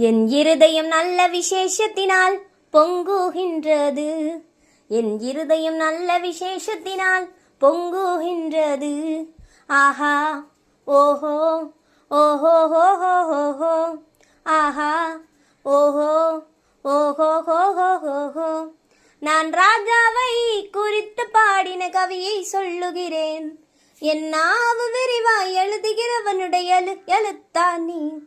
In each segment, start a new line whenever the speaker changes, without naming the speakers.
என் இருதயம் நல்ல விசேஷத்தினால் பொங்குகின்றது. என் இருதயம் நல்ல விசேஷத்தினால் பொங்குகின்றது. ஆஹா ஓஹோ ஓஹோ ஹோ ஹோ ஹோ ஹோ. ஆஹா ஓஹோ ஓஹோ ஹோ ஹோ ஹோ ஹோ. நான் ராஜாவை குறித்து பாடின கவியை சொல்லுகிறேன். என் நாவு விரிவாய் எழுதுகிறவனுடைய எழு நீ?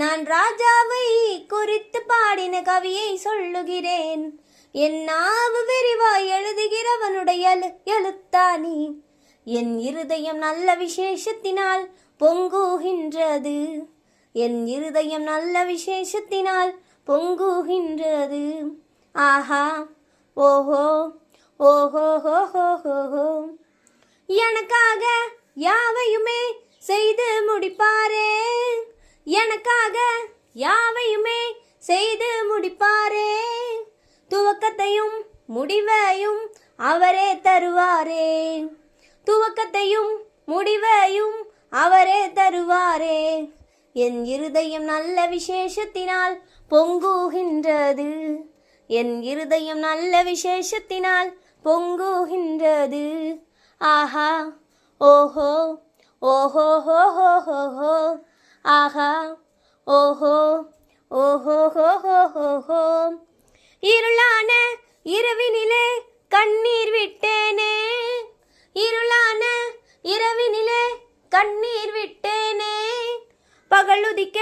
நான் ராஜாவை குறித்து பாடின கவியை சொல்லுகிறேன். என் நாவு விரிவாய் எழுதுகிறவனுடைய எழு எழுத்தானி என் இருதயம் நல்ல விசேஷத்தினால் பொங்குகின்றது. என் இருதயம் நல்ல விசேஷத்தினால் பொங்குகின்றது. ஆஹா ஓஹோ ஓஹோ ஹோ ஹோ ஹோ ஹோ. எனக்காக யாவையுமே செய்து முடிப்பாரே. எனக்காக யாவையுமே செய்து முடிப்பாரே. துவக்கத்தையும் முடிவையும் அவரே தருவாரே. துவக்கத்தையும் முடிவையும் அவரே தருவாரே. என் இருதயம் நல்ல விசேஷத்தினால் பொங்குகின்றது. என் இருதயம் நல்ல விசேஷத்தினால் பொங்குகின்றது. ஆஹா ஓஹோ ஓஹோ ஹோ ஹோ ஹோ ஹோ ஆஹா ஓஹோ ஓஹோ ஹோ ஹோ ஹோ ஹோ. இருளான இரவினிலே கண்ணீர் விட்டேனே. இருளான இரவினிலே கண்ணீர் விட்டேனே. பகலுதிக்க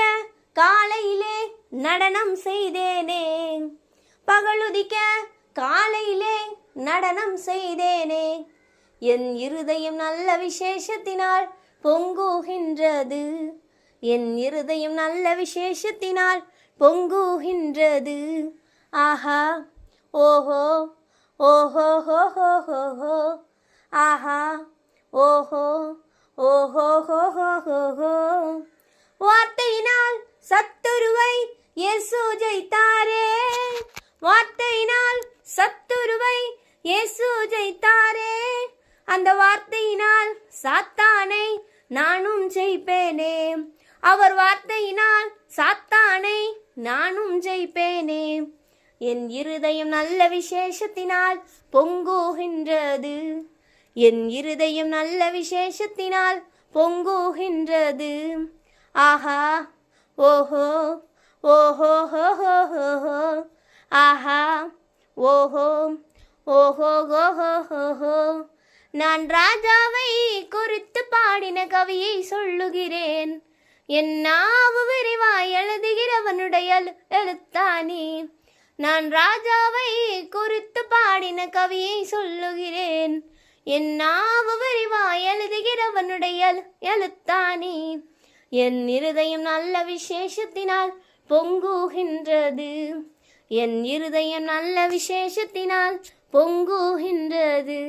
காலையிலே நடனம் செய்தேனே. பகலுதிக்க காலையிலே நடனம் செய்தேனே. என் இருதயம் நல்ல விசேஷத்தினால் பொங்குகின்றது. என் இருதயம் நல்ல விசேஷத்தினால் பொங்குகின்றது. ஆஹா. ஓஹோ. ஓஹோ ஹோ ஹோ ஹோ ஹோ. ஆஹா. ஓஹோ. ஓஹோ ஹோ ஹோ ஹோ ஹோ. வார்த்தையினால் சத்துருவை இயேசு ஜெயித்தாரே. வார்த்தையினால் சத்துருவை இயேசு ஜெயித்தாரே. அந்த வார்த்தையினால் சாத்தானை நானும் ஜெயிப்பேனே. அவர் வார்த்தையினால் சாத்தானை நானும் ஜெயிப்பேனே. என் இருதயம் நல்ல விசேஷத்தினால் பொங்குகின்றது. என் இருதயம் நல்ல விசேஷத்தினால் பொங்குகின்றது. ஆஹா. ஓஹோ. ஓஹோ ஹோ ஆஹா. ஓஹோ. ஓஹோ ஹோ. நான் ராஜாவை குறித்து பாடின கவியை சொல்லுகிறேன். என் நாவு விரிவாய் எழுதுகிறவனுடைய எழுத்தானே நான் ராஜாவை குறித்து பாடின கவியை சொல்லுகிறேன். என் நாவு விரிவாய் எழுதுகிறவனுடைய எழுத்தானே என் இருதயம் நல்ல விசேஷத்தினால் பொங்குகின்றது. என் இருதயம் நல்ல விசேஷத்தினால் பொங்குகின்றது.